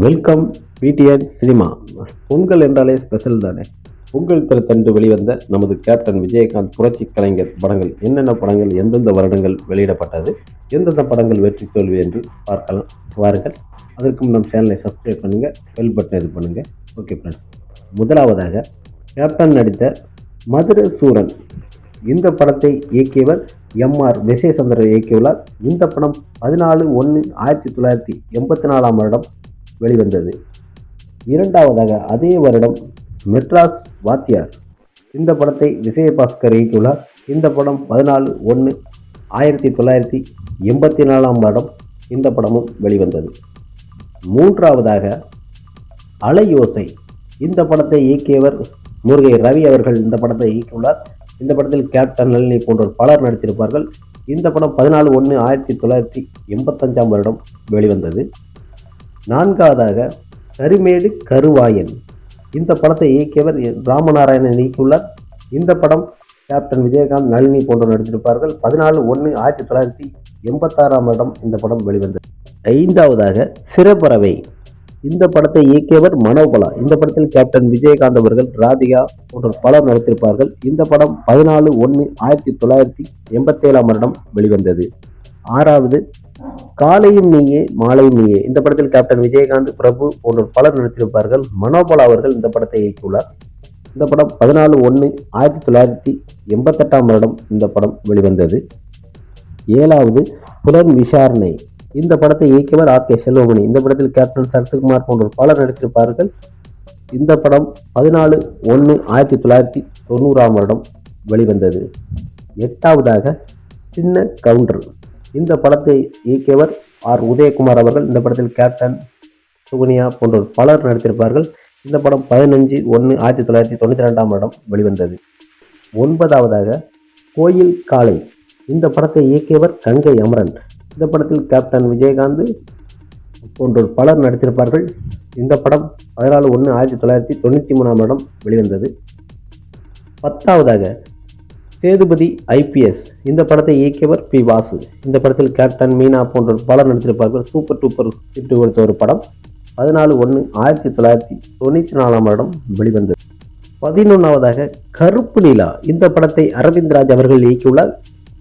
Welcome PTN cinema. Pongal என்றாலே special தானே? பொங்கல் திறத்தன்று வெளிவந்த நமது கேப்டன் விஜயகாந்த் புரட்சி கலைஞர் படங்கள் என்னென்ன படங்கள் எந்தெந்த வருடங்கள் வெளியிடப்பட்டது எந்தெந்த படங்கள் வெற்றி தோல்வி என்று பார்க்கலாம் வாருங்கள். அதற்கும் நம் சேனலை சப்ஸ்கிரைப் பண்ணுங்கள் பெல் பட்டன் இது பண்ணுங்கள் ஓகே ஃப்ரெண்ட்ஸ் முதலாவதாக கேப்டன் நடித்த மதுர சூரன் இந்த படத்தை இயக்கியவர் எம்ஆர் விஜயசந்திரன் இயக்கியுள்ளார். இந்த படம் பதினாலு ஒன்று ஆயிரத்தி தொள்ளாயிரத்தி எண்பத்தி நாலாம் வருடம் வெளிவந்தது. இரண்டாவதாக அதே வருடம் மெட்ராஸ் வாத்தியார் இந்த படத்தை விஜயபாஸ்கர் இயக்கியுள்ளார். இந்த படம் பதினாலு ஒன்று ஆயிரத்தி தொள்ளாயிரத்தி எண்பத்தி நாலாம் வருடம் இந்த படமும் வெளிவந்தது. மூன்றாவதாக அலையோசை இந்த படத்தை இயக்கியவர் முருகை ரவி அவர்கள் இந்த படத்தை இயக்கியுள்ளார். இந்த படத்தில் கேப்டன் நளினி போன்றோர் பலர் நடித்திருப்பார்கள். இந்த படம் பதினாலு ஒன்று ஆயிரத்தி தொள்ளாயிரத்தி எண்பத்தஞ்சாம் வருடம் வெளிவந்தது. நான்காவதாக கரிமேடு கருவாயன். இந்த படத்தை இயக்கியவர் ராமநாராயணன் இயக்கியுள்ளார். இந்த படம் கேப்டன் விஜயகாந்த் நளினி போன்றோர் நடித்திருப்பார்கள். பதினாலு ஒன்று ஆயிரத்தி தொள்ளாயிரத்தி எண்பத்தாறாம் வருடம் இந்த படம் வெளிவந்தது. ஐந்தாவதாக சிறப்பறவை. இந்த படத்தை இயக்கியவர் மனோபலா இந்த படத்தில் கேப்டன் விஜயகாந்த் அவர்கள் ராதிகா போன்ற பலர் நடித்திருப்பார்கள். இந்த படம் பதினாலு ஒன்று ஆயிரத்தி தொள்ளாயிரத்தி எண்பத்தேழாம் வருடம் வெளிவந்தது. ஆறாவது காலையும் நீயே மாலையும் நீயே. இந்த படத்தில் கேப்டன் விஜயகாந்த் பிரபு போன்ற பலர் நடித்திருப்பார்கள். மனோபாலா அவர்கள் இந்த படத்தை இயக்கியுள்ளார். இந்த படம் பதினாலு ஒன்று ஆயிரத்தி தொள்ளாயிரத்தி எண்பத்தெட்டாம் வருடம் இந்த படம் வெளிவந்தது. ஏழாவது புலன் விசாரணை. இந்த படத்தை இயக்கியவர் ஆர் கே செல்வமணி. இந்த படத்தில் கேப்டன் சரத்குமார் போன்றோர் பலர் நடித்திருப்பார்கள். இந்த படம் பதினாலு ஒன்று ஆயிரத்தி தொள்ளாயிரத்தி தொண்ணூறாம் வருடம் வெளிவந்தது. எட்டாவதாக சின்ன கவுண்டர். இந்த படத்தை இயக்கியவர் ஆர். உதயகுமார் அவர்கள். இந்த படத்தில் கேப்டன் சுகுனியா போன்றோர் பலர் நடித்திருப்பார்கள். இந்த படம் பதினஞ்சு ஒன்று ஆயிரத்தி தொள்ளாயிரத்தி தொண்ணூற்றி ரெண்டாம் வருடம் வெளிவந்தது. ஒன்பதாவதாக கோயில் காலை இந்த படத்தை இயக்கியவர் கங்கை அமரன். இந்த படத்தில் கேப்டன் விஜயகாந்த் போன்றோர் பலர் நடித்திருப்பார்கள். இந்த படம் பதினாலு ஒன்று ஆயிரத்தி தொள்ளாயிரத்தி தொண்ணூற்றி மூணாம் வருடம் வெளிவந்தது. பத்தாவதாக சேதுபதி ஐபிஎஸ். இந்த படத்தை இயக்கியவர் பி. வாசு. இந்த படத்தில் கேப்டன் மீனா போன்ற பலர் நடித்திருப்பார்கள். சூப்பர் டூப்பர் ஹிட் கொடுத்த ஒரு படம் பதினாலு ஒன்று ஆயிரத்தி தொள்ளாயிரத்தி தொண்ணூற்றி நாலாம் வருடம் வெளிவந்தது. பதினொன்றாவதாக கருப்பு நிலா. இந்த படத்தை அரவிந்த் ராஜ் அவர்கள் இயக்கியுள்ளார்.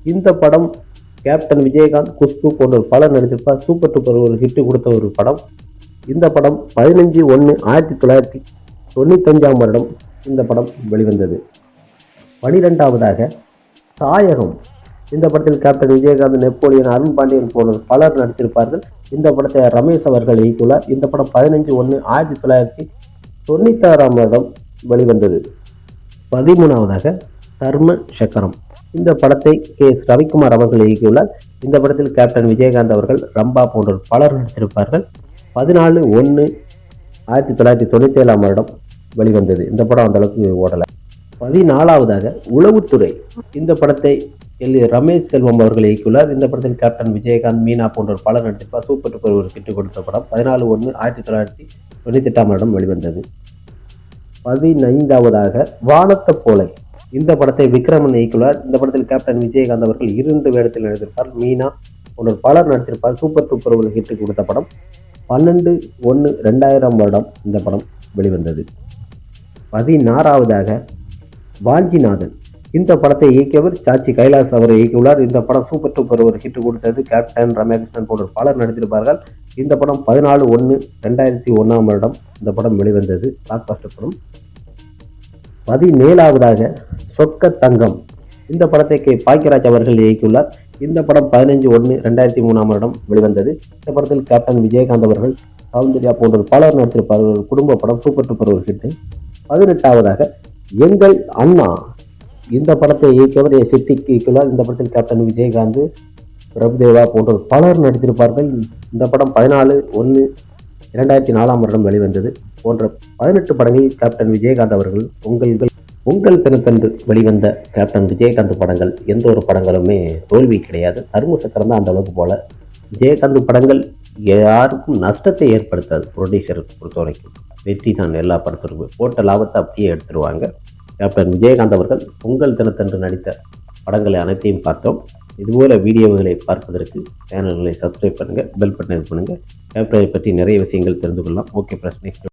இந்த படம் கேப்டன் விஜயகாந்த் குஷ்பு போன்ற பலர் நடித்திருப்பார். சூப்பர் டூப்பர் ஒரு ஹிட் கொடுத்த ஒரு படம். இந்த படம் பதினஞ்சு ஒன்று ஆயிரத்தி தொள்ளாயிரத்தி தொண்ணூத்தஞ்சாம் வருடம் இந்த படம் வெளிவந்தது. பனிரெண்டாவதாக தாயகம். இந்த படத்தில் கேப்டன் விஜயகாந்த் நெப்போலியன் அருண் பாண்டியன் போன்ற பலர் நடித்திருப்பார்கள். இந்த படத்தை ரமேஷ் அவர்கள் இயக்கியுள்ளார். இந்த படம் பதினஞ்சு ஒன்று ஆயிரத்தி தொள்ளாயிரத்தி தொண்ணூத்தாறாம் வருடம் வெளிவந்தது. பதிமூணாவதாக தர்ம சக்கரம். இந்த படத்தை கே. எஸ் ரவிக்குமார் அவர்கள் இயக்கியுள்ளார். இந்த படத்தில் கேப்டன் விஜயகாந்த் அவர்கள் ரம்பா போன்றோர் பலர் நடித்திருப்பார்கள். பதினாலு ஒன்று ஆயிரத்தி தொள்ளாயிரத்தி தொண்ணூற்றி ஏழாம் வருடம் வெளிவந்தது. இந்த படம் அந்தளவுக்கு ஓடலை. பதினாலாவதாக உளவுத்துறை இந்த படத்தை எல். ரமேஷ் செல்வம் அவர்கள் இயக்கியுள்ளார். இந்த படத்தில் கேப்டன் விஜயகாந்த் மீனா போன்றோர் பலர் நடித்திருப்பார் சூப்பர் டூப்பர் ஒரு கிட்டு கொடுத்த படம். பதினாலு ஒன்று ஆயிரத்தி தொள்ளாயிரத்தி தொண்ணூற்றி எட்டாம் வருடம் வெளிவந்தது. பதினைந்தாவதாக வானத்த போலை இந்த படத்தை விக்ரமன் இயக்கியுள்ளார். இந்த படத்தில் கேப்டன் விஜயகாந்த் அவர்கள் இரண்டு வேடத்தில் நடித்திருப்பார். மீனா போன்ற பலர் நடித்திருப்பார். சூப்பர் டூப்பர் ஒரு ஹிட் கொடுத்த படம். பன்னெண்டு ஒன்று ரெண்டாயிரம் வருடம் இந்த படம் வெளிவந்தது. பதினாறாவதாக வாஞ்சிநாதன். இந்த படத்தை இயக்கியவர் சாச்சி கைலாஸ் அவரை இயக்கியுள்ளார். இந்த படம் சூப்பர் டூப்பர் ஒரு ஹிட் கொடுத்தது. கேப்டன் ரம்யாகிருஷ்ணன் போன்ற பலர் நடித்திருப்பார்கள். இந்த படம் பதினாலு ஒன்று ரெண்டாயிரத்தி ஒன்றாம் வருடம் இந்த படம் வெளிவந்தது. பிளாக்பாஸ்டர் படம். பதினேழாவதாக சொக்க தங்கம். இந்த படத்தை கே. பாக்கியராஜ் அவர்கள் இயக்கியுள்ளார். இந்த படம் பதினஞ்சு ஒன்று ரெண்டாயிரத்தி மூணாம் வருடம் வெளிவந்தது. இந்த படத்தில் கேப்டன் விஜயகாந்த் அவர்கள் சௌந்தர்யா போன்ற பலர் நடித்திருப்பார்கள். குடும்ப படம் சூப்பர் டூப்பர் ஒரு ஹிட்டு பதினெட்டாவதாக எங்கள் அண்ணா இந்த படத்தை இயக்கியவர் சித்திக் இயக்கியுள்ளார் இந்த படத்தில் கேப்டன் விஜயகாந்த் பிரபுதேவா போன்ற பலர் நடித்திருப்பார்கள். இந்த படம் பதினாலு ஒன்று இரண்டாயிரத்தி நாலாம் வருடம் வெளிவந்தது. போன்ற பதினெட்டு படங்களில் கேப்டன் விஜயகாந்த் அவர்கள் உங்கள் உங்கள் தினத்தன்று வெளிவந்த கேப்டன் விஜயகாந்த் படங்கள் எந்த ஒரு படங்களுமே தோல்வி கிடையாது. தர்ம சக்கரம் தான் அந்த அளவுக்கு போல. விஜயகாந்த் படங்கள் யாருக்கும் நஷ்டத்தை ஏற்படுத்தாது. புரொடியூசர் பொறுத்த வரைக்கும் வெற்றி தான் எல்லா படத்திற்கும். போட்ட லாபத்தை அப்படியே எடுத்துருவாங்க. கேப்டன் விஜயகாந்த் அவர்கள் பொங்கல் தினத்தன்று நடித்த படங்களை அனைத்தையும் பார்த்தோம். இதுபோல வீடியோவுகளை பார்ப்பதற்கு சேனல்களை சப்ஸ்கிரைப் பண்ணுங்கள் பெல் பட்டன் பண்ணுங்கள் கேப்டனை பற்றி நிறைய விஷயங்கள் தெரிந்து கொள்ளலாம். ஓகே பிரச்சனை நெக்ஸ்ட்